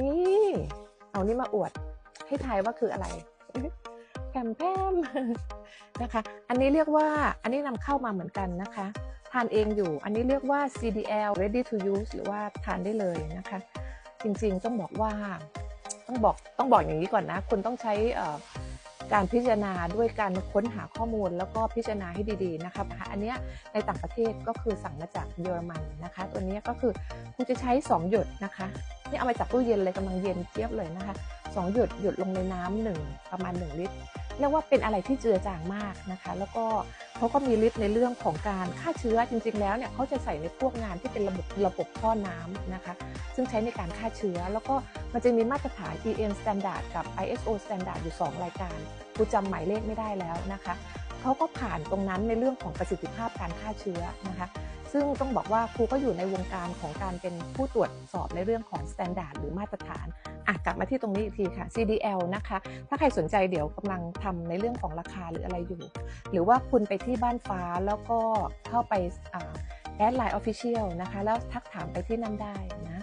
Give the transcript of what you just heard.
นี่ เอานี่มาอวด ให้ทายว่าคืออะไรแพมแพมนะคะ อันนี้เรียกว่า อันนี้นำเข้ามาเหมือนกันนะคะ ทานเองอยู่ อันนี้เรียกว่า CDL ready to use หรือว่าทานได้เลยนะคะ จริงๆต้องบอกว่า ต้องบอก ต้องบอกอย่างนี้ก่อนนะ คุณต้องใช้การพิจารณาด้วยการค้นหาข้อมูลแล้วก็พิจารณาให้ดีๆนะคะอันเนี้ยในต่างประเทศก็คือสั่งมาจากเยอรมันนะคะ ตัวนี้ก็คือคุณจะใช้ 2 หยดนะคะ นี่เอามาจากตู้เย็นเลยกำลังเย็นเจี๊ยบเลยนะคะ2หยดหยดลงในน้ำหนึ่งประมาณ 1 ลิตรเรียกว่าเป็นอะไรที่เจือจางมากนะคะ แล้วก็เขาก็มีฤทธิ์ในเรื่องของการฆ่าเชื้อจริง ๆ แล้วเนี่ยเขาจะใส่ในพวกงานที่เป็นระบบระบบท่อน้ำนะคะ ซึ่งใช้ในการฆ่าเชื้อ แล้วก็มันจะมีมาตรฐาน EN Standard กับ ISO Standard อยู่ 2 รายการกูจำหมายเลขไม่ได้แล้วนะคะ เขาก็ผ่านตรงนั้นในเรื่องของประสิทธิภาพการฆ่าเชื้อนะคะ ซึ่งต้องบอกว่าครูก็อยู่ในวงการของการเป็นผู้ตรวจสอบในเรื่องของ Standard หรือมาตรฐานอะกลับมาที่ตรงนี้อีกทีค่ะ CDL นะคะ ถ้าใครสนใจเดี๋ยวกำลังทำในเรื่องของราคาหรืออะไรอยู่ หรือว่าคุณไปที่บ้านฟ้าแล้วก็เข้าไปแอดไลน์ออฟฟิเชียลนะคะ แล้วทักถามไปที่นั่นได้นะ